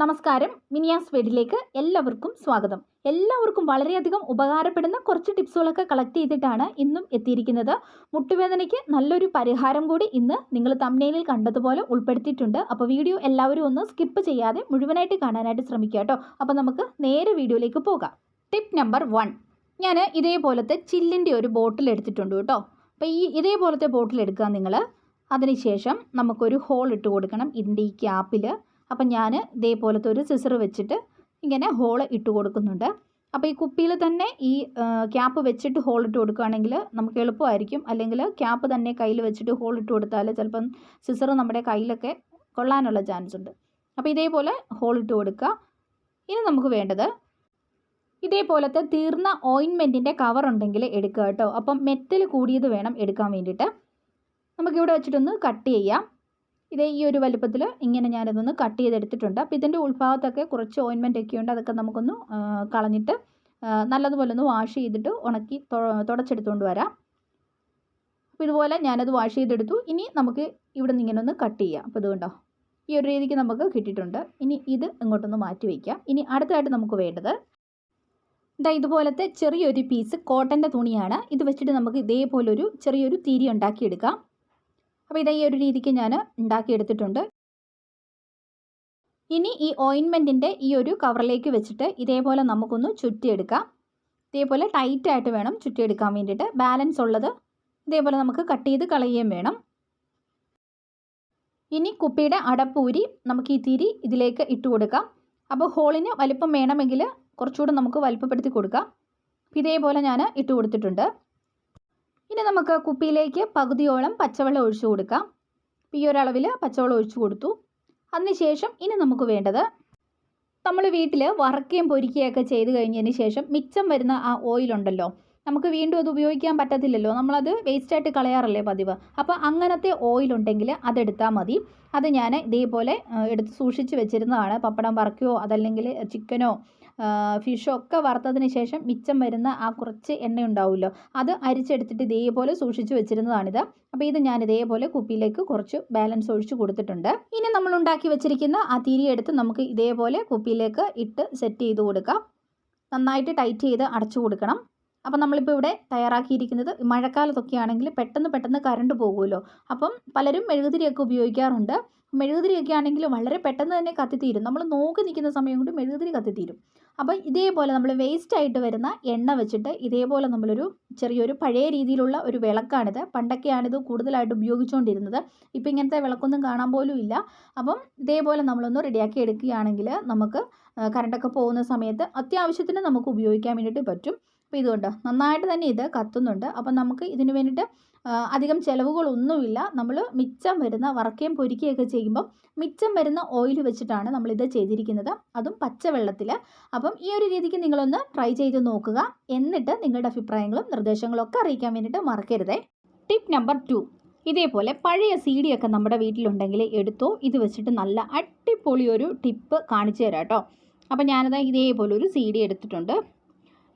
നമസ്കാരം. മിനിയാസ് വീഡിലേക്ക് എല്ലാവർക്കും സ്വാഗതം. എല്ലാവർക്കും വളരെയധികം ഉപകാരപ്പെടുന്ന കുറച്ച് ടിപ്സുകളൊക്കെ കളക്ട് ചെയ്തിട്ടാണ് ഇന്നും എത്തിയിരിക്കുന്നത്. മുട്ടുവേദനയ്ക്ക് നല്ലൊരു പരിഹാരം കൂടി ഇന്ന് നിങ്ങൾ തമ്മനയിലിൽ കണ്ടതുപോലെ ഉൾപ്പെടുത്തിയിട്ടുണ്ട്. അപ്പോൾ വീഡിയോ എല്ലാവരും ഒന്ന് സ്കിപ്പ് ചെയ്യാതെ മുഴുവനായിട്ട് കാണാനായിട്ട് ശ്രമിക്കുക കേട്ടോ. അപ്പോൾ നമുക്ക് നേരെ വീഡിയോയിലേക്ക് പോകാം. Tip number one. ഞാൻ ഇതേപോലത്തെ ചില്ലിന്റെ ഒരു ബോട്ടിൽ എടുത്തിട്ടുണ്ട് കേട്ടോ. അപ്പോൾ ഈ ഇതേപോലത്തെ ബോട്ടിൽ എടുക്കുക നിങ്ങൾ. അതിനുശേഷം നമുക്കൊരു ഹോൾ ഇട്ട് കൊടുക്കണം. ഇതിന്റെ ഈ ക്യാപ്പിൽ അപ്പം ഞാൻ ഇതേപോലത്തെ ഒരു സിസർ വെച്ചിട്ട് ഇങ്ങനെ ഹോൾ ഇട്ട് കൊടുക്കുന്നുണ്ട്. അപ്പോൾ ഈ കുപ്പിയിൽ തന്നെ ഈ ക്യാപ്പ് വെച്ചിട്ട് ഹോൾ ഇട്ട് കൊടുക്കുകയാണെങ്കിൽ നമുക്ക് എളുപ്പമായിരിക്കും. അല്ലെങ്കിൽ ക്യാപ്പ് തന്നെ കയ്യിൽ വെച്ചിട്ട് ഹോൾ ഇട്ട് കൊടുത്താൽ ചിലപ്പം സിസർ നമ്മുടെ കയ്യിലൊക്കെ കൊള്ളാനുള്ള ചാൻസ് ഉണ്ട്. അപ്പോൾ ഇതേപോലെ ഹോൾ ഇട്ട് കൊടുക്കുക. ഇനി നമുക്ക് വേണ്ടത് ഇതേപോലത്തെ തീർന്ന ഓയിൻമെന്റിന്റെ കവർ ഉണ്ടെങ്കിൽ എടുക്കുക കേട്ടോ. അപ്പം മെറ്റൽ കൂടിയത് വേണം എടുക്കാൻ വേണ്ടിയിട്ട്. നമുക്കിവിടെ വെച്ചിട്ടൊന്ന് കട്ട് ചെയ്യാം. ഇതേ ഈ ഒരു വലുപ്പത്തിൽ ഇങ്ങനെ ഞാനിതൊന്ന് കട്ട് ചെയ്തെടുത്തിട്ടുണ്ട്. അപ്പോൾ ഇതിന്റെ ഉൾഭാഗത്തൊക്കെ കുറച്ച് ഓയിൻമെന്റ് ഒക്കെ ഉണ്ട്. അതൊക്കെ നമുക്കൊന്ന് കളഞ്ഞിട്ട് നല്ലതുപോലെ ഒന്ന് വാഷ് ചെയ്തിട്ട് ഉണക്കി തുടച്ചെടുത്തുകൊണ്ട് വരാം. അപ്പോൾ ഇതുപോലെ ഞാനത് വാഷ് ചെയ്തെടുത്തു. ഇനി നമുക്ക് ഇവിടെ നിന്ന് ഇങ്ങനെ ഒന്ന് കട്ട് ചെയ്യാം അപ്പോൾ ഇതുകൊണ്ടോ ഈ ഒരു രീതിക്ക് നമുക്ക് കിട്ടിയിട്ടുണ്ട്. ഇനി ഇത് ഇങ്ങോട്ടൊന്ന് മാറ്റി വയ്ക്കാം ഇനി അടുത്തതായിട്ട് നമുക്ക് വേണ്ടത് ഇതാ ഇതുപോലത്തെ ചെറിയൊരു പീസ് കോട്ടന്റെ തുണിയാണ്. ഇത് വെച്ചിട്ട് നമുക്ക് ഇതേപോലൊരു ചെറിയൊരു തിരി ഉണ്ടാക്കിയെടുക്കാം. അപ്പോൾ ഇതാ ഈ ഒരു രീതിക്ക് ഞാൻ ഉണ്ടാക്കിയെടുത്തിട്ടുണ്ട് ഇനി ഈ ഓയിൻമെന്റിന്റെ ഈ ഒരു കവറിലേക്ക് വെച്ചിട്ട് ഇതേപോലെ നമുക്കൊന്ന് ചുറ്റിയെടുക്കാം. ഇതേപോലെ ടൈറ്റായിട്ട് വേണം ചുറ്റിയെടുക്കാൻ വേണ്ടിയിട്ട്. ബാലൻസ് ഉള്ളത് ഇതേപോലെ നമുക്ക് കട്ട് ചെയ്ത് കളയുകയും വേണം. ഇനി കുപ്പിയുടെ അടപ്പൂരി നമുക്ക് ഈ തിരി ഇതിലേക്ക് ഇട്ട് കൊടുക്കാം. അപ്പോൾ ഹോളിന് വലിപ്പം വേണമെങ്കിൽ കുറച്ചുകൂടെ നമുക്ക് വലിപ്പപ്പെടുത്തി കൊടുക്കാം. ഇതേപോലെ ഞാൻ ഇട്ട് കൊടുത്തിട്ടുണ്ട്. ഇനി നമുക്ക് കുപ്പിയിലേക്ക് പകുതിയോളം പച്ചവെള്ളം ഒഴിച്ചു കൊടുക്കാം. ഈ ഒരളവിൽ പച്ചവെള്ളം ഒഴിച്ചു കൊടുത്തു. അതിനുശേഷം ഇനി നമുക്ക് വേണ്ടത് നമ്മൾ വീട്ടിൽ വറക്കുകയും പൊരിക്കുകയൊക്കെ ചെയ്ത് കഴിഞ്ഞതിന് ശേഷം മിച്ചം വരുന്ന ആ ഓയിലുണ്ടല്ലോ നമുക്ക് വീണ്ടും അത് ഉപയോഗിക്കാൻ പറ്റത്തില്ലല്ലോ. നമ്മളത് വേസ്റ്റായിട്ട് കളയാറല്ലേ പതിവ്. അപ്പോൾ അങ്ങനത്തെ ഓയിൽ ഉണ്ടെങ്കിൽ അതെടുത്താൽ മതി. അത് ഞാൻ ഇതേപോലെ എടുത്ത് സൂക്ഷിച്ച് വെച്ചിരുന്നതാണ്. പപ്പടം വറക്കുകയോ അതല്ലെങ്കിൽ ചിക്കനോ ഫിഷോ ഒക്കെ വറുത്തതിന് ശേഷം മിച്ചം വരുന്ന ആ കുറച്ച് എണ്ണ ഉണ്ടാവുമല്ലോ. അത് അരിച്ചെടുത്തിട്ട് ഇതേപോലെ സൂക്ഷിച്ച് വെച്ചിരുന്നതാണിത് അപ്പോൾ ഇത് ഞാൻ ഇതേപോലെ കുപ്പിയിലേക്ക് കുറച്ച് ബാലൻസ് ഒഴിച്ച് കൊടുത്തിട്ടുണ്ട്. ഇനി നമ്മൾ ഉണ്ടാക്കി വെച്ചിരിക്കുന്ന ആ തിരി എടുത്ത് നമുക്ക് ഇതേപോലെ കുപ്പിയിലേക്ക് ഇട്ട് സെറ്റ് ചെയ്ത് കൊടുക്കാം. നന്നായിട്ട് ടൈറ്റ് ചെയ്ത് അടച്ചു കൊടുക്കണം. അപ്പം നമ്മളിപ്പോൾ ഇവിടെ തയ്യാറാക്കിയിരിക്കുന്നത് മഴക്കാലത്തൊക്കെ ആണെങ്കിൽ പെട്ടെന്ന് പെട്ടെന്ന് കറണ്ട് പോകുമല്ലോ. അപ്പം പലരും മെഴുകുതിരിയൊക്കെ ഉപയോഗിക്കാറുണ്ട്. മെഴുകുതിരിയൊക്കെ ആണെങ്കിൽ വളരെ പെട്ടെന്ന് തന്നെ കത്തിത്തീരും. നമ്മൾ നോക്കി നിൽക്കുന്ന സമയം കൊണ്ട് മെഴുകുതിരി കത്തിത്തീരും. അപ്പം ഇതേപോലെ നമ്മൾ വേസ്റ്റ് ആയിട്ട് വരുന്ന എണ്ണ വെച്ചിട്ട് ഇതേപോലെ നമ്മളൊരു ചെറിയൊരു പഴയ രീതിയിലുള്ള ഒരു വിളക്കാണിത്. പണ്ടൊക്കെയാണിത് കൂടുതലായിട്ട് ഉപയോഗിച്ചുകൊണ്ടിരുന്നത്. ഇപ്പം ഇങ്ങനത്തെ വിളക്കൊന്നും കാണാൻ പോലും ഇല്ല. അപ്പം ഇതേപോലെ നമ്മളൊന്ന് റെഡിയാക്കി എടുക്കുകയാണെങ്കിൽ നമുക്ക് കറണ്ടൊക്കെ പോകുന്ന സമയത്ത് അത്യാവശ്യത്തിന് നമുക്ക് ഉപയോഗിക്കാൻ വേണ്ടിയിട്ട് പറ്റും. അപ്പോൾ ഇതുകൊണ്ട്? നന്നായിട്ട് തന്നെ ഇത് കത്തുന്നുണ്ട്. അപ്പം നമുക്ക് ഇതിന് വേണ്ടിയിട്ട് അധികം ചിലവുകളൊന്നുമില്ല. നമ്മൾ മിച്ചം വരുന്ന വറക്കുകയും പൊരിക്കുകയൊക്കെ ചെയ്യുമ്പം മിച്ചം വരുന്ന ഓയിൽ വെച്ചിട്ടാണ് നമ്മളിത് ചെയ്തിരിക്കുന്നത്. അതും പച്ചവെള്ളത്തിൽ. അപ്പം ഈ ഒരു രീതിക്ക് നിങ്ങളൊന്ന് ട്രൈ ചെയ്ത് നോക്കുക. എന്നിട്ട് നിങ്ങളുടെ അഭിപ്രായങ്ങളും നിർദ്ദേശങ്ങളും ഒക്കെ അറിയിക്കാൻ വേണ്ടിയിട്ട് മറക്കരുതേ. Tip number two. ഇതേപോലെ പഴയ സി ഡി ഒക്കെ നമ്മുടെ വീട്ടിലുണ്ടെങ്കിൽ എടുത്തോ. ഇത് വെച്ചിട്ട് നല്ല അടിപൊളി ഒരു ടിപ്പ് കാണിച്ചു തരാം കേട്ടോ. അപ്പം ഞാനത് ഇതേപോലെ ഒരു സി ഡി എടുത്തിട്ടുണ്ട്.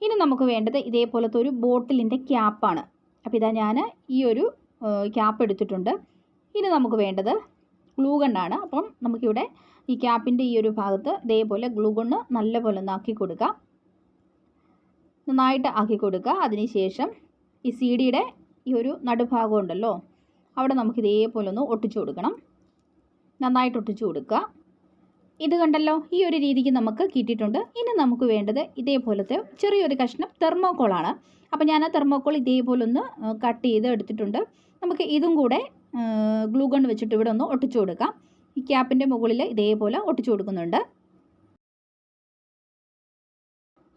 ഇനി നമുക്ക് വേണ്ടത് ഇതേപോലത്തെ ഒരു ബോട്ടിലിന്റെ ക്യാപ്പാണ്. അപ്പോൾ ഇതാ ഞാൻ ഈ ഒരു ക്യാപ്പ് എടുത്തിട്ടുണ്ട്. ഇനി നമുക്ക് വേണ്ടത് ഗ്ലൂഗണ്ണാണ് അപ്പം നമുക്കിവിടെ ഈ ക്യാപ്പിന്റെ ഈ ഒരു ഭാഗത്ത് ഇതേപോലെ ഗ്ലൂഗണ്ണ് നല്ലപോലെ ഒന്ന് ആക്കി കൊടുക്കാം നന്നായിട്ട് ആക്കി കൊടുക്കുക. അതിനുശേഷം ഈ സി ഡിയുടെ ഈ ഒരു നടുഭാഗം ഉണ്ടല്ലോ അവിടെ നമുക്ക് ഇതേപോലെ ഒന്ന് ഒട്ടിച്ചു കൊടുക്കണം. നന്നായിട്ട് ഒട്ടിച്ചു കൊടുക്കുക. ഇത് കണ്ടല്ലോ ഈ ഒരു രീതിക്ക് നമുക്ക് കിട്ടിയിട്ടുണ്ട്. ഇനി നമുക്ക് വേണ്ടത് ഇതേപോലത്തെ ചെറിയൊരു കഷ്ണം തെർമോക്കോളാണ് അപ്പോൾ ഞാൻ ആ തെർമോക്കോൾ ഇതേപോലെ ഒന്ന് കട്ട് ചെയ്ത് എടുത്തിട്ടുണ്ട്. നമുക്ക് ഇതും കൂടെ ഗ്ലൂ ഗൺ വെച്ചിട്ട് ഇവിടെ ഒന്ന് ഒട്ടിച്ചു കൊടുക്കാം. ഈ ക്യാപ്പിന്റെ മുകളിൽ ഇതേപോലെ ഒട്ടിച്ചു കൊടുക്കുന്നുണ്ട്.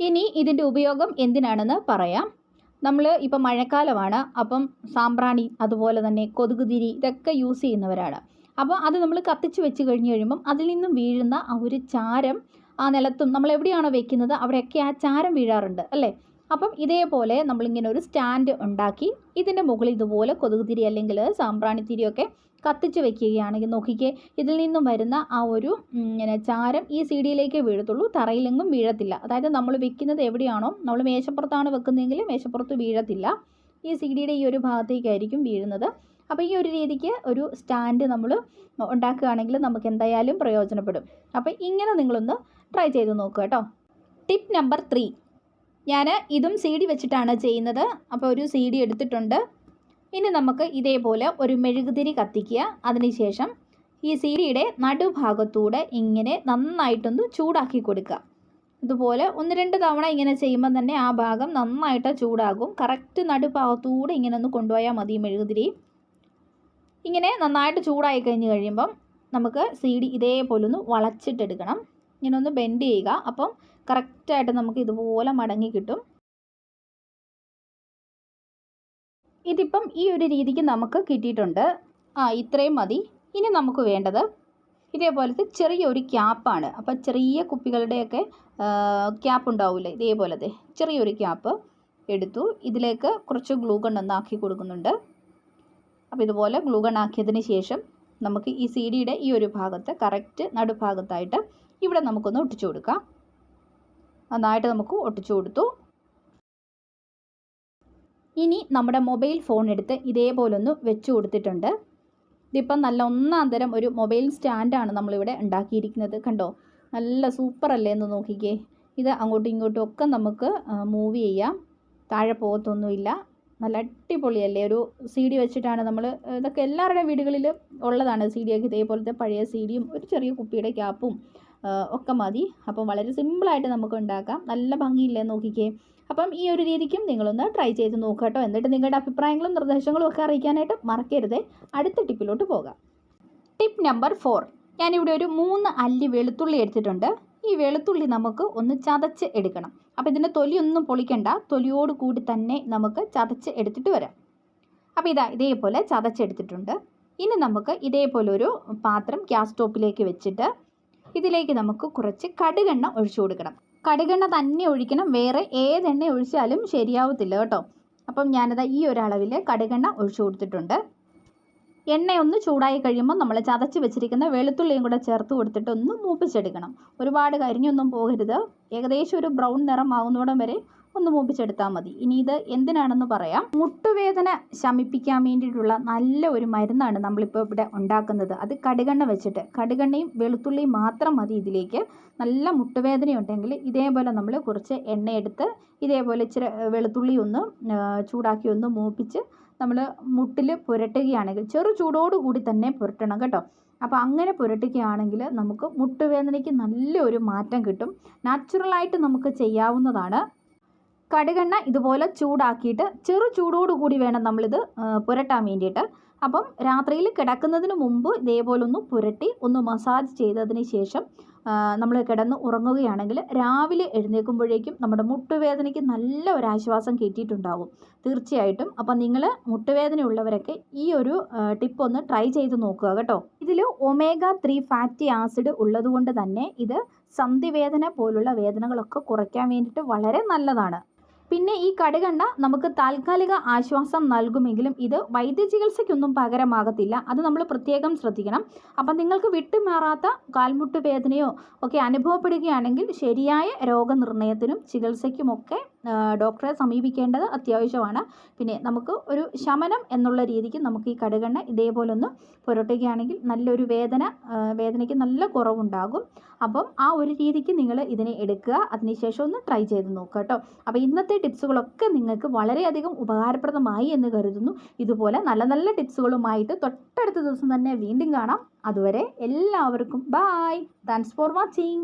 ഇനി ഇതിന്റെ ഉപയോഗം എന്തിനാണെന്ന് പറയാം. നമ്മൾ ഇപ്പം മഴക്കാലമാണ് അപ്പം സാമ്പ്രാണി അതുപോലെ തന്നെ കൊതുകുതിരി ഇതൊക്കെ യൂസ് ചെയ്യുന്നവരാണ്. അപ്പോൾ അത് നമ്മൾ കത്തിച്ച് വെച്ച് കഴിഞ്ഞ് കഴിയുമ്പം അതിൽ നിന്നും വീഴുന്ന ആ ഒരു ചാരം ആ നിലത്തും നമ്മൾ എവിടെയാണോ വെക്കുന്നത് അവിടെയൊക്കെ ആ ചാരം വീഴാറുണ്ട് അല്ലേ? അപ്പം ഇതേപോലെ നമ്മളിങ്ങനെ ഒരു സ്റ്റാൻഡ് ഉണ്ടാക്കി ഇതിന്റെ മുകളിൽ ഇതുപോലെ കൊതുകുതിരി അല്ലെങ്കിൽ സാമ്പ്രാണി തിരിയൊക്കെ കത്തിച്ച് വെക്കുകയാണെങ്കിൽ നോക്കിക്കേ ഇതിൽ നിന്നും വരുന്ന ആ ഒരു ഇങ്ങനെ ചാരം ഈ സി ഡിയിലേക്ക് വീഴത്തുള്ളൂ തറയിലെങ്ങും വീഴത്തില്ല. അതായത് നമ്മൾ വെക്കുന്നത് എവിടെയാണോ നമ്മൾ മേശപ്പുറത്താണ് വെക്കുന്നതെങ്കിൽ മേശപ്പുറത്ത് വീഴത്തില്ല. ഈ സി ഡിയുടെ ഈ ഒരു ഭാഗത്തേക്കായിരിക്കും വീഴുന്നത്. അപ്പോൾ ഈ ഒരു രീതിക്ക് ഒരു സ്റ്റാൻഡ് നമ്മൾ ഉണ്ടാക്കുകയാണെങ്കിൽ നമുക്ക് എന്തായാലും പ്രയോജനപ്പെടും. അപ്പോൾ ഇങ്ങനെ നിങ്ങളൊന്ന് ട്രൈ ചെയ്ത് നോക്കുക കേട്ടോ. ടിപ്പ് നമ്പർ ത്രീ ഞാൻ ഇതും സി ഡി വെച്ചിട്ടാണ് ചെയ്യുന്നത്. അപ്പോൾ ഒരു സി ഡി എടുത്തിട്ടുണ്ട്. ഇനി നമുക്ക് ഇതേപോലെ ഒരു മെഴുകുതിരി കത്തിക്കുക. അതിനുശേഷം ഈ സി ഡിയുടെ നടുഭാഗത്തൂടെ ഇങ്ങനെ നന്നായിട്ടൊന്ന് ചൂടാക്കി കൊടുക്കുക. ഇതുപോലെ ഒന്ന് രണ്ട് തവണ ഇങ്ങനെ ചെയ്യുമ്പോൾ തന്നെ ആ ഭാഗം നന്നായിട്ട് ചൂടാകും. കറക്റ്റ് നടുഭാഗത്തൂടെ ഇങ്ങനെ ഒന്ന് കൊണ്ടുപോയാൽ മതി മെഴുകുതിരി. ഇങ്ങനെ നന്നായിട്ട് ചൂടായി കഴിഞ്ഞ് കഴിയുമ്പം നമുക്ക് സീഡി ഇതേപോലെ ഒന്ന് വളച്ചിട്ടെടുക്കണം. ഇങ്ങനെ ഒന്ന് ബെൻഡ് ചെയ്യുക. അപ്പം കറക്റ്റായിട്ട് നമുക്ക് ഇതുപോലെ മടങ്ങി കിട്ടും. ഇതിപ്പം ഈ ഒരു രീതിക്ക് നമുക്ക് കിട്ടിയിട്ടുണ്ട്. ആ ഇത്രയും മതി. ഇനി നമുക്ക് വേണ്ടത് ഇതേപോലത്തെ ചെറിയൊരു ക്യാപ്പാണ്. അപ്പം ചെറിയ കുപ്പികളുടെയൊക്കെ ക്യാപ്പ് ഉണ്ടാവില്ലേ ഇതേപോലത്തെ ചെറിയൊരു ക്യാപ്പ് എടുത്തു. ഇതിലേക്ക് കുറച്ച് ഗ്ലൂ ആക്കി കൊടുക്കുന്നുണ്ട്. അപ്പോൾ ഇതുപോലെ ഗ്ലൂഗൺ ആക്കിയതിന് ശേഷം നമുക്ക് ഈ സി ഡിയുടെ ഈ ഒരു ഭാഗത്ത് കറക്റ്റ് നടുഭാഗത്തായിട്ട് ഇവിടെ നമുക്കൊന്ന് ഒട്ടിച്ചു കൊടുക്കാം. നന്നായിട്ട് നമുക്ക് ഒട്ടിച്ചു കൊടുത്തു. ഇനി നമ്മുടെ മൊബൈൽ ഫോൺ എടുത്ത് ഇതേപോലെ ഒന്ന് വെച്ചു കൊടുത്തിട്ടുണ്ട്. ഇതിപ്പം നല്ല ഒന്നാം തരം ഒരു മൊബൈൽ സ്റ്റാൻഡാണ് നമ്മളിവിടെ ഉണ്ടാക്കിയിരിക്കുന്നത്. കണ്ടോ? നല്ല സൂപ്പർ അല്ലേ എന്ന് നോക്കിക്കേ. ഇത് അങ്ങോട്ടും ഇങ്ങോട്ടും ഒക്കെ നമുക്ക് മൂവ് ചെയ്യാം. താഴെ പോകത്തൊന്നുമില്ല. നല്ല അടിപൊളിയല്ലേ? ഒരു സി ഡി വെച്ചിട്ടാണ് നമ്മൾ ഇതൊക്കെ എല്ലാവരുടെയും വീടുകളിൽ ഉള്ളതാണ് സി ഡി ഒക്കെ ഇതേപോലത്തെ പഴയ സി ഡിയും ഒരു ചെറിയ കുപ്പിയുടെ ക്യാപ്പും ഒക്കെ മതി. അപ്പം വളരെ സിമ്പിളായിട്ട് നമുക്ക് ഉണ്ടാക്കാം. നല്ല ഭംഗിയില്ലേ നോക്കിക്കേ. അപ്പം ഈ ഒരു രീതിക്കും നിങ്ങളൊന്ന് ട്രൈ ചെയ്ത് നോക്കുക കേട്ടോ. എന്നിട്ട് നിങ്ങളുടെ അഭിപ്രായങ്ങളും നിർദ്ദേശങ്ങളും ഒക്കെ അറിയിക്കാനായിട്ട് മറക്കരുത്. അടുത്ത ടിപ്പിലോട്ട് പോകാം. Tip number four. ഞാനിവിടെ ഒരു മൂന്ന് അല്ലി വെളുത്തുള്ളി എടുത്തിട്ടുണ്ട്. ഈ വെളുത്തുള്ളി നമുക്ക് ഒന്ന് ചതച്ച് എടുക്കണം. അപ്പോൾ ഇതിന്റെ തൊലിയൊന്നും പൊളിക്കണ്ട. തൊലിയോട് കൂടി തന്നെ നമുക്ക് ചതച്ച് എടുത്തിട്ട് വരാം. അപ്പോൾ ഇതാ ഇതേപോലെ ചതച്ചെടുത്തിട്ടുണ്ട് ഇനി നമുക്ക് ഇതേപോലെ ഒരു പാത്രം ഗ്യാസ് സ്റ്റോപ്പിലേക്ക് വെച്ചിട്ട് ഇതിലേക്ക് നമുക്ക് കുറച്ച് കടുകെണ്ണ ഒഴിച്ചു കൊടുക്കണം. കടുകെണ്ണ തന്നെ ഒഴിക്കണം. വേറെ ഏതെണ്ണ ഒഴിച്ചാലും ശരിയാവത്തില്ല കേട്ടോ. അപ്പം ഞാനത് ഈ ഒരളവിൽ കടുകെണ്ണ ഒഴിച്ചു കൊടുത്തിട്ടുണ്ട്. എണ്ണയൊന്ന് ചൂടായി കഴിയുമ്പോൾ നമ്മൾ ചതച്ച് വെച്ചിരിക്കുന്ന വെളുത്തുള്ളിയും കൂടെ ചേർത്ത് കൊടുത്തിട്ട് ഒന്ന് മൂപ്പിച്ചെടുക്കണം. ഒരുപാട് കരിഞ്ഞൊന്നും പോകരുത്. ഏകദേശം ഒരു ബ്രൗൺ നിറം നിറമാകുന്നോടം വരെ ഒന്ന് മൂപ്പിച്ചെടുത്താൽ മതി. ഇനി ഇത് എന്തിനാണെന്ന് പറയാം. മുട്ടുവേദന ശമിപ്പിക്കാൻ വേണ്ടിയിട്ടുള്ള നല്ല ഒരു മരുന്നാണ് നമ്മളിപ്പോൾ ഇവിടെ ഉണ്ടാക്കുന്നത്. അത് കടുകെണ്ണ വെച്ചിട്ട് കടുകെണ്ണയും വെളുത്തുള്ളിയും മാത്രം മതി ഇതിലേക്ക്. നല്ല മുട്ടുവേദന ഉണ്ടെങ്കിൽ ഇതേപോലെ നമ്മൾ കുറച്ച് എണ്ണയെടുത്ത് ഇതേപോലെ ഇച്ചിരി വെളുത്തുള്ളി ഒന്ന് ചൂടാക്കി ഒന്ന് മൂപ്പിച്ച് നമ്മൾ മുട്ടിൽ പുരട്ടുകയാണെങ്കിൽ ചെറു ചൂടോടുകൂടി തന്നെ പുരട്ടണം കേട്ടോ. അപ്പോൾ അങ്ങനെ പുരട്ടുകയാണെങ്കിൽ നമുക്ക് മുട്ടുവേദനയ്ക്ക് നല്ലൊരു മാറ്റം കിട്ടും. നാച്ചുറലായിട്ട് നമുക്ക് ചെയ്യാവുന്നതാണ്. കടുകെണ്ണ ഇതുപോലെ ചൂടാക്കിയിട്ട് ചെറു ചൂടോടുകൂടി വേണം നമ്മളിത് പുരട്ടാൻ വേണ്ടിയിട്ട്. അപ്പം രാത്രിയിൽ കിടക്കുന്നതിന് മുമ്പ് ഇതേപോലെ ഒന്ന് പുരട്ടി ഒന്ന് മസാജ് ചെയ്തതിന് ശേഷം നമ്മൾ കിടന്ന് ഉറങ്ങുകയാണെങ്കിൽ രാവിലെ എഴുന്നേൽക്കുമ്പോഴേക്കും നമ്മുടെ മുട്ടുവേദനയ്ക്ക് നല്ല ഒരു ആശ്വാസം കിട്ടിയിട്ടുണ്ടാകും തീർച്ചയായിട്ടും. അപ്പം നിങ്ങൾ മുട്ടുവേദന ഉള്ളവരൊക്കെ ഈ ഒരു ടിപ്പ് ഒന്ന് ട്രൈ ചെയ്ത് നോക്കുക കേട്ടോ. ഇതിൽ ഒമേഗ ത്രീ ഫാറ്റി ആസിഡ് ഉള്ളതുകൊണ്ട് തന്നെ ഇത് സന്ധിവേദന പോലുള്ള വേദനകളൊക്കെ കുറയ്ക്കാൻ വേണ്ടിയിട്ട് വളരെ നല്ലതാണ്. പിന്നെ ഈ കടുകെണ്ണ നമുക്ക് താൽക്കാലിക ആശ്വാസം നൽകുമെങ്കിലും ഇത് വൈദ്യ ചികിത്സയ്ക്കൊന്നും പകരമാകത്തില്ല. അത് നമ്മൾ പ്രത്യേകം ശ്രദ്ധിക്കണം. അപ്പം നിങ്ങൾക്ക് വിട്ടുമാറാത്ത കാൽമുട്ട് വേദനയോ ഒക്കെ അനുഭവപ്പെടുകയാണെങ്കിൽ ശരിയായ രോഗനിർണയത്തിനും ചികിത്സയ്ക്കുമൊക്കെ ഡോക്ടറെ സമീപിക്കേണ്ടത് അത്യാവശ്യമാണ്. പിന്നെ നമുക്ക് ഒരു ശമനം എന്നുള്ള രീതിക്ക് നമുക്ക് ഈ കടുകെണ്ണ ഇതേപോലെ ഒന്ന് പുരട്ടുകയാണെങ്കിൽ നല്ലൊരു വേദന വേദനയ്ക്ക് നല്ല കുറവുണ്ടാകും. അപ്പം ആ ഒരു രീതിക്ക് നിങ്ങൾ ഇതിനെ എടുക്കുക. അതിനുശേഷം ഒന്ന് ട്രൈ ചെയ്ത് നോക്കുക കേട്ടോ. അപ്പോൾ ഇന്നത്തെ ടിപ്സുകളൊക്കെ നിങ്ങൾക്ക് വളരെയധികം ഉപകാരപ്രദമായി എന്ന് കരുതുന്നു. ഇതുപോലെ നല്ല നല്ല ടിപ്സുകളുമായിട്ട് തൊട്ടടുത്ത ദിവസം തന്നെ വീണ്ടും കാണാം. അതുവരെ എല്ലാവർക്കും ബായ് താങ്ക്സ് ഫോർ വാച്ചിങ്